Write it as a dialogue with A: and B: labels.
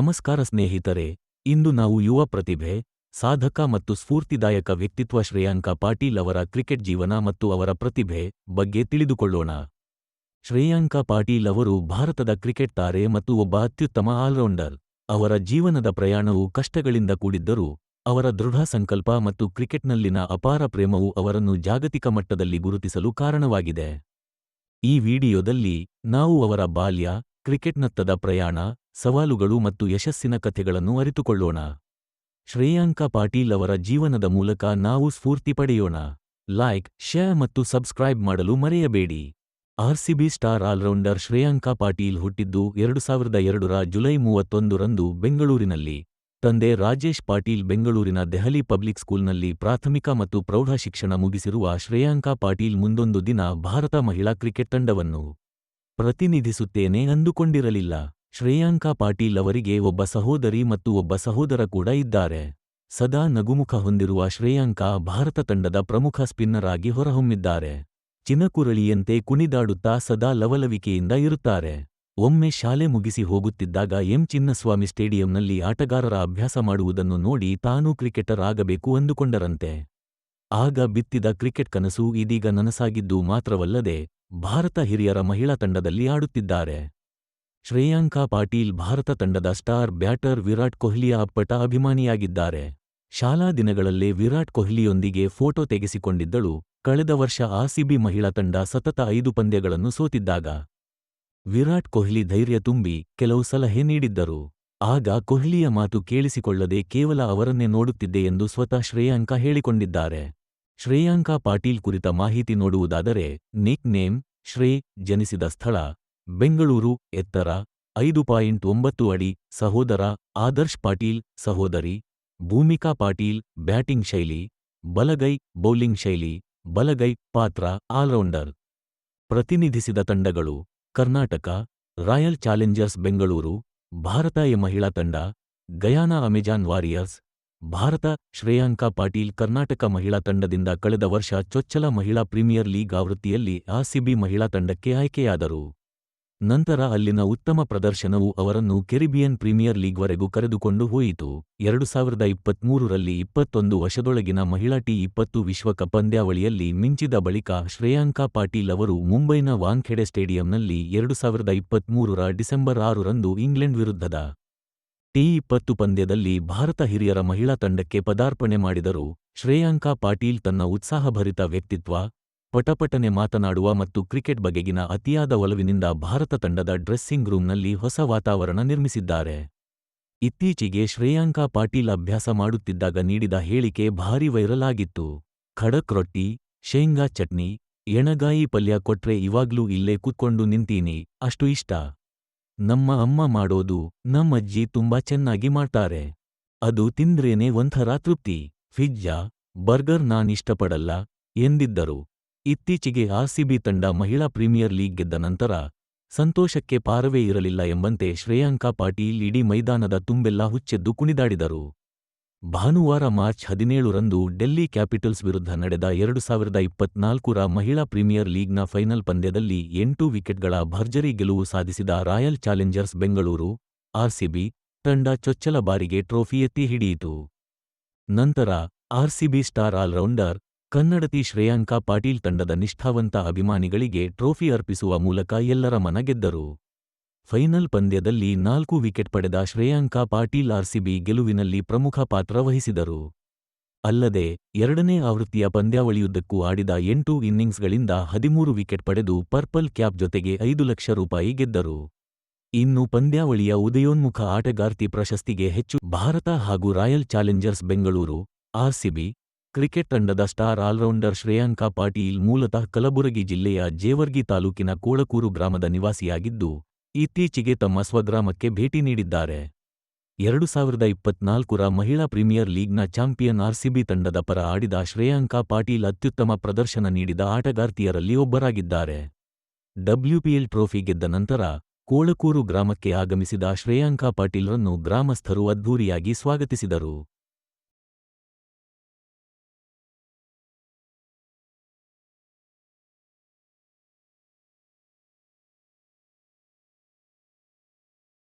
A: ನಮಸ್ಕಾರ ಸ್ನೇಹಿತರೆ, ಇಂದು ನಾವು ಯುವ ಪ್ರತಿಭೆ, ಸಾಧಕ ಮತ್ತು ಸ್ಫೂರ್ತಿದಾಯಕ ವ್ಯಕ್ತಿತ್ವ ಶ್ರೇಯಾಂಕ ಪಾಟೀಲ್ ಅವರ ಕ್ರಿಕೆಟ್ ಜೀವನ ಮತ್ತು ಅವರ ಪ್ರತಿಭೆ ಬಗ್ಗೆ ತಿಳಿದುಕೊಳ್ಳೋಣ. ಶ್ರೇಯಾಂಕ ಪಾಟೀಲ್ ಅವರು ಭಾರತದ ಕ್ರಿಕೆಟ್ ತಾರೆ ಮತ್ತು ಒಬ್ಬ ಅತ್ಯುತ್ತಮ ಆಲ್ರೌಂಡರ್. ಅವರ ಜೀವನದ ಪ್ರಯಾಣವು ಕಷ್ಟಗಳಿಂದ ಕೂಡಿದ್ದರೂ, ಅವರ ದೃಢ ಸಂಕಲ್ಪ ಮತ್ತು ಕ್ರಿಕೆಟ್ನಲ್ಲಿನ ಅಪಾರ ಪ್ರೇಮವು ಅವರನ್ನು ಜಾಗತಿಕ ಮಟ್ಟದಲ್ಲಿ ಗುರುತಿಸಲು ಕಾರಣವಾಗಿದೆ. ಈ ವಿಡಿಯೋದಲ್ಲಿ ನಾವು ಅವರ ಬಾಲ್ಯ, ಕ್ರಿಕೆಟ್ನತ್ತದ ಪ್ರಯಾಣ ಸವಾಲುಗಳು ಮತ್ತು ಯಶಸ್ಸಿನ ಕಥೆಗಳನ್ನು ಅರಿತುಕೊಳ್ಳೋಣ. ಶ್ರೇಯಾಂಕ ಪಾಟೀಲ್ ಅವರ ಜೀವನದ ಮೂಲಕ ನಾವು ಸ್ಫೂರ್ತಿ ಪಡೆಯೋಣ. ಲೈಕ್, ಶೇರ್ ಮತ್ತು ಸಬ್ಸ್ಕ್ರೈಬ್ ಮಾಡಲು ಮರೆಯಬೇಡಿ. RCB star allrounder Shreyanka Patil ಹುಟ್ಟಿದ್ದು ಎರಡು ಸಾವಿರದ ಎರಡರ ಜುಲೈ ಮೂವತ್ತೊಂದರಂದು ಬೆಂಗಳೂರಿನಲ್ಲಿ. ತಂದೆ ರಾಜೇಶ್ ಪಾಟೀಲ್ ಬೆಂಗಳೂರಿನ ದೆಹಲಿ ಪಬ್ಲಿಕ್ ಸ್ಕೂಲ್ನಲ್ಲಿ ಪ್ರಾಥಮಿಕ ಮತ್ತು ಪ್ರೌಢ ಶಿಕ್ಷಣ ಮುಗಿಸಿರುವ ಶ್ರೇಯಾಂಕ ಪಾಟೀಲ್ ಮುಂದೊಂದು ದಿನ ಭಾರತ ಮಹಿಳಾ ಕ್ರಿಕೆಟ್ ತಂಡವನ್ನು ಪ್ರತಿನಿಧಿಸುತ್ತೇನೆ ಅಂದುಕೊಂಡಿರಲಿಲ್ಲ. ಶ್ರೇಯಾಂಕ ಪಾಟೀಲ್ ಅವರಿಗೆ ಒಬ್ಬ ಸಹೋದರಿ ಮತ್ತು ಒಬ್ಬ ಸಹೋದರ ಕೂಡ ಇದ್ದಾರೆ. ಸದಾ ನಗುಮುಖ ಹೊಂದಿರುವ ಶ್ರೇಯಾಂಕಾ ಭಾರತ ತಂಡದ ಪ್ರಮುಖ ಸ್ಪಿನ್ನರ್ ಆಗಿ ಹೊರಹೊಮ್ಮಿದ್ದಾರೆ. ಚಿನಕುರಳಿಯಂತೆ ಕುಣಿದಾಡುತ್ತಾ ಸದಾ ಲವಲವಿಕೆಯಿಂದ ಇರುತ್ತಾರೆ. ಒಮ್ಮೆ ಶಾಲೆ ಮುಗಿಸಿ ಹೋಗುತ್ತಿದ್ದಾಗ ಎಂ. ಚಿನ್ನಸ್ವಾಮಿ ಸ್ಟೇಡಿಯಂನಲ್ಲಿ ಆಟಗಾರರ ಅಭ್ಯಾಸ ಮಾಡುವುದನ್ನು ನೋಡಿ ತಾನೂ ಕ್ರಿಕೆಟರ್ ಆಗಬೇಕು ಅಂದುಕೊಂಡರಂತೆ. ಆಗ ಬಿತ್ತಿದ ಕ್ರಿಕೆಟ್ ಕನಸು ಇದೀಗ ನನಸಾಗಿದ್ದು ಮಾತ್ರವಲ್ಲದೆ ಭಾರತ ಹಿರಿಯರ ಮಹಿಳಾ ತಂಡದಲ್ಲಿ ಆಡುತ್ತಿದ್ದಾರೆ. ಶ್ರೇಯಾಂಕ ಪಾಟೀಲ್ ಭಾರತ ತಂಡದ ಸ್ಟಾರ್ ಬ್ಯಾಟರ್ ವಿರಾಟ್ ಕೊಹ್ಲಿಯ ಅಪ್ಪಟ ಅಭಿಮಾನಿಯಾಗಿದ್ದಾರೆ. ಶಾಲಾ ದಿನಗಳಲ್ಲೇ ವಿರಾಟ್ ಕೊಹ್ಲಿಯೊಂದಿಗೆ ಫೋಟೋ ತೆಗೆಸಿಕೊಂಡಿದ್ದಳು. ಕಳೆದ ವರ್ಷ ಆರ್ಸಿಬಿ ಮಹಿಳಾ ತಂಡ ಸತತ ಐದು ಪಂದ್ಯಗಳನ್ನು ಸೋತಿದ್ದಾಗ ವಿರಾಟ್ ಕೊಹ್ಲಿ ಧೈರ್ಯ ತುಂಬಿ ಕೆಲವು ಸಲಹೆ ನೀಡಿದ್ದರು. ಆಗ ಕೊಹ್ಲಿಯ ಮಾತು ಕೇಳಿಸಿಕೊಳ್ಳದೆ ಕೇವಲ ಅವರನ್ನೇ ನೋಡುತ್ತಿದ್ದೆ ಎಂದು ಸ್ವತಃ ಶ್ರೇಯಾಂಕ ಹೇಳಿಕೊಂಡಿದ್ದಾರೆ. ಶ್ರೇಯಾಂಕಾ ಪಾಟೀಲ್ ಕುರಿತ ಮಾಹಿತಿ ನೋಡುವುದಾದರೆ, ನಿಕ್ ನೇಮ್, ಶ್ರೇ, ಜನಿಸಿದ ಸ್ಥಳ ಬೆಂಗಳೂರು ಎತ್ತರ ಐದು ಪಾಯಿಂಟ್ ಒಂಬತ್ತು ಅಡಿ ಸಹೋದರ ಆದರ್ಶ್ ಪಾಟೀಲ್ ಸಹೋದರಿ ಭೂಮಿಕಾ ಪಾಟೀಲ್ ಬ್ಯಾಟಿಂಗ್ ಶೈಲಿ, ಬಲಗೈ ಬೌಲಿಂಗ್ ಶೈಲಿ, ಬಲಗೈ ಪಾತ್ರ ಆಲ್ರೌಂಡರ್. ಪ್ರತಿನಿಧಿಸಿದ ತಂಡಗಳು Karnataka, royal challengers Bengaluru, Bharat A ಮಹಿಳಾ ತಂಡ, Guyana Amazon warriors, Bharat Shreyanka Patil Karnataka ಮಹಿಳಾ ತಂಡದಿಂದ ಕಳೆದ ವರ್ಷ ಚೊಚ್ಚಲ ಮಹಿಳಾ ಪ್ರೀಮಿಯರ್ ಲೀಗ್ ಆವೃತ್ತಿಯಲ್ಲಿ ಆಸಿಬಿ ಮಹಿಳಾ ತಂಡಕ್ಕೆ ಆಯ್ಕೆಯಾದರು. ನಂತರ ಅಲ್ಲಿನ ಉತ್ತಮ ಪ್ರದರ್ಶನವು ಅವರನ್ನು ಕೆರಿಬಿಯನ್ ಪ್ರೀಮಿಯರ್ ಲೀಗ್ವರೆಗೂ ಕರೆದುಕೊಂಡು ಹೋಯಿತು. ಎರಡು ಸಾವಿರದ ಇಪ್ಪತ್ಮೂರರಲ್ಲಿ ಇಪ್ಪತ್ತೊಂದು ವರ್ಷದೊಳಗಿನ ಮಹಿಳಾ ಟಿ ಇಪ್ಪತ್ತು ವಿಶ್ವಕಪ್ ಪಂದ್ಯಾವಳಿಯಲ್ಲಿ ಮಿಂಚಿದ ಬಳಿಕ ಶ್ರೇಯಾಂಕಾ ಪಾಟೀಲ್ ಅವರು ಮುಂಬೈನ ವಾಂಖೆಡೆ ಸ್ಟೇಡಿಯಂನಲ್ಲಿ ಎರಡು ಸಾವಿರದ ಇಪ್ಪತ್ಮೂರರ ಡಿಸೆಂಬರ್ ಆರರಂದು ಇಂಗ್ಲೆಂಡ್ ವಿರುದ್ಧದ ಟಿ ಇಪ್ಪತ್ತು ಪಂದ್ಯದಲ್ಲಿ ಭಾರತ ಹಿರಿಯರ ಮಹಿಳಾ ತಂಡಕ್ಕೆ ಪದಾರ್ಪಣೆ ಮಾಡಿದರು. ಶ್ರೇಯಾಂಕಾ ಪಾಟೀಲ್ ತನ್ನ ಉತ್ಸಾಹಭರಿತ ವ್ಯಕ್ತಿತ್ವ ಪಟಪಟನೆ ಮಾತನಾಡುವ ಮತ್ತು ಕ್ರಿಕೆಟ್ ಬಗೆಗಿನ ಅತಿಯಾದ ಒಲವಿನಿಂದ ಭಾರತ ತಂಡದ ಡ್ರೆಸ್ಸಿಂಗ್ ರೂಂನಲ್ಲಿ ಹೊಸ ವಾತಾವರಣ ನಿರ್ಮಿಸಿದ್ದಾರೆ. ಇತ್ತೀಚೆಗೆ ಶ್ರೇಯಾಂಕಾ ಪಾಟೀಲ್ ಅಭ್ಯಾಸ ಮಾಡುತ್ತಿದ್ದಾಗ ನೀಡಿದ ಹೇಳಿಕೆ ಭಾರೀ ವೈರಲ್ ಆಗಿತ್ತು. ಖಡಕ್ ರೊಟ್ಟಿ, ಶೇಂಗಾ ಚಟ್ನಿ, ಎಣಗಾಯಿ ಪಲ್ಯ ಕೊಟ್ರೆ ಇವಾಗ್ಲೂ ಇಲ್ಲೇ ಕೂತ್ಕೊಂಡು ನಿಂತೀನಿ, ಅಷ್ಟು ಇಷ್ಟ. ನಮ್ಮ ಅಮ್ಮ ಮಾಡೋದು ನಮ್ಮಜ್ಜಿ ತುಂಬಾ ಚೆನ್ನಾಗಿ ಮಾಡ್ತಾರೆ. ಅದು ತಿಂದ್ರೇನೆ ಒಂಥರ ತೃಪ್ತಿ. ಫಿಜ್ಜಾ, ಬರ್ಗರ್ ನಾನಿಷ್ಟಪಡಲ್ಲ ಎಂದಿದ್ದರು. ಇತ್ತೀಚೆಗೆ ಆರ್ಸಿಬಿ ತಂಡ ಮಹಿಳಾ ಪ್ರೀಮಿಯರ್ ಲೀಗ್ ಗೆದ್ದ ನಂತರ ಸಂತೋಷಕ್ಕೆ ಪಾರವೇ ಇರಲಿಲ್ಲ ಎಂಬಂತೆ ಶ್ರೇಯಾಂಕಾ ಪಾಟೀಲ್ ಇಡೀ ಮೈದಾನದ ತುಂಬೆಲ್ಲ ಹುಚ್ಚೆದ್ದು ಕುಣಿದಾಡಿದರು. ಭಾನುವಾರ ಮಾರ್ಚ್ ಹದಿನೇಳರಂದು ಡೆಲ್ಲಿ ಕ್ಯಾಪಿಟಲ್ಸ್ ವಿರುದ್ಧ ನಡೆದ ಎರಡು ಸಾವಿರದ ಇಪ್ಪತ್ನಾಲ್ಕರ ಮಹಿಳಾ ಪ್ರೀಮಿಯರ್ ಲೀಗ್ನ ಫೈನಲ್ ಪಂದ್ಯದಲ್ಲಿ ಎಂಟು ವಿಕೆಟ್ಗಳ ಭರ್ಜರಿ ಗೆಲುವು ಸಾಧಿಸಿದ ರಾಯಲ್ ಚಾಲೆಂಜರ್ಸ್ ಬೆಂಗಳೂರು, ಆರ್ಸಿಬಿ ತಂಡ ಚೊಚ್ಚಲ ಬಾರಿಗೆ ಟ್ರೋಫಿ ಎತ್ತಿ ಹಿಡಿಯಿತು. ನಂತರ ಆರ್ಸಿಬಿ ಸ್ಟಾರ್ ಆಲ್ರೌಂಡರ್ ಕನ್ನಡತಿ ಶ್ರೇಯಾಂಕ ಪಾಟೀಲ್ ತಂಡದ ನಿಷ್ಠಾವಂತ ಅಭಿಮಾನಿಗಳಿಗೆ ಟ್ರೋಫಿ ಅರ್ಪಿಸುವ ಮೂಲಕ ಎಲ್ಲರ ಮನ ಗೆದ್ದರು ಫೈನಲ್ ಪಂದ್ಯದಲ್ಲಿ ನಾಲ್ಕು ವಿಕೆಟ್ ಪಡೆದ ಶ್ರೇಯಾಂಕ ಪಾಟೀಲ್ ಆರ್ಸಿಬಿ ಗೆಲುವಿನಲ್ಲಿ ಪ್ರಮುಖ ಪಾತ್ರ ವಹಿಸಿದರು. ಅಲ್ಲದೆ, ಎರಡನೇ ಆವೃತ್ತಿಯ ಪಂದ್ಯಾವಳಿಯುದ್ದಕ್ಕೂ ಆಡಿದ ಎಂಟು ಇನ್ನಿಂಗ್ಸ್ಗಳಿಂದ ಹದಿಮೂರು ವಿಕೆಟ್ ಪಡೆದು ಪರ್ಪಲ್ ಕ್ಯಾಪ್ ಜೊತೆಗೆ ಐದು ಲಕ್ಷ ರೂಪಾಯಿ ಗೆದ್ದರು. ಇನ್ನು ಪಂದ್ಯಾವಳಿಯ ಉದಯೋನ್ಮುಖ ಆಟಗಾರ್ತಿ ಪ್ರಶಸ್ತಿಗೆ ಹೆಚ್ಚು ಭಾರತ ಹಾಗೂ royal challengers Bengaluru, RCB cricket ತಂಡದ ಸ್ಟಾರ್ ಆಲ್ರೌಂಡರ್ ಶ್ರೇಯಾಂಕ ಪಾಟೀಲ್ ಮೂಲತಃ ಕಲಬುರಗಿ ಜಿಲ್ಲೆಯ ಜೇವರ್ಗಿ ತಾಲೂಕಿನ ಕೋಳಕೂರು ಗ್ರಾಮದ ನಿವಾಸಿಯಾಗಿದ್ದು, ಇತ್ತೀಚೆಗೆ ತಮ್ಮ ಸ್ವಗ್ರಾಮಕ್ಕೆ ಭೇಟಿ ನೀಡಿದ್ದಾರೆ. ಎರಡು ಸಾವಿರದ ಇಪ್ಪತ್ನಾಲ್ಕರ ಮಹಿಳಾ ಪ್ರೀಮಿಯರ್ ಲೀಗ್ನ ಚಾಂಪಿಯನ್ ಆರ್ಸಿಬಿ ತಂಡದ ಪರ ಆಡಿದ ಶ್ರೇಯಾಂಕ ಪಾಟೀಲ್ ಅತ್ಯುತ್ತಮ ಪ್ರದರ್ಶನ ನೀಡಿದ ಆಟಗಾರ್ತಿಯರಲ್ಲಿ ಒಬ್ಬರಾಗಿದ್ದಾರೆ. ಡಬ್ಲ್ಯೂಪಿಎಲ್ ಟ್ರೋಫಿ ಗೆದ್ದ ನಂತರ ಕೋಳಕೂರು ಗ್ರಾಮಕ್ಕೆ ಆಗಮಿಸಿದ ಶ್ರೇಯಾಂಕ ಪಾಟೀಲ್ರನ್ನು ಗ್ರಾಮಸ್ಥರು ಅದ್ಧೂರಿಯಾಗಿ ಸ್ವಾಗತಿಸಿದರು.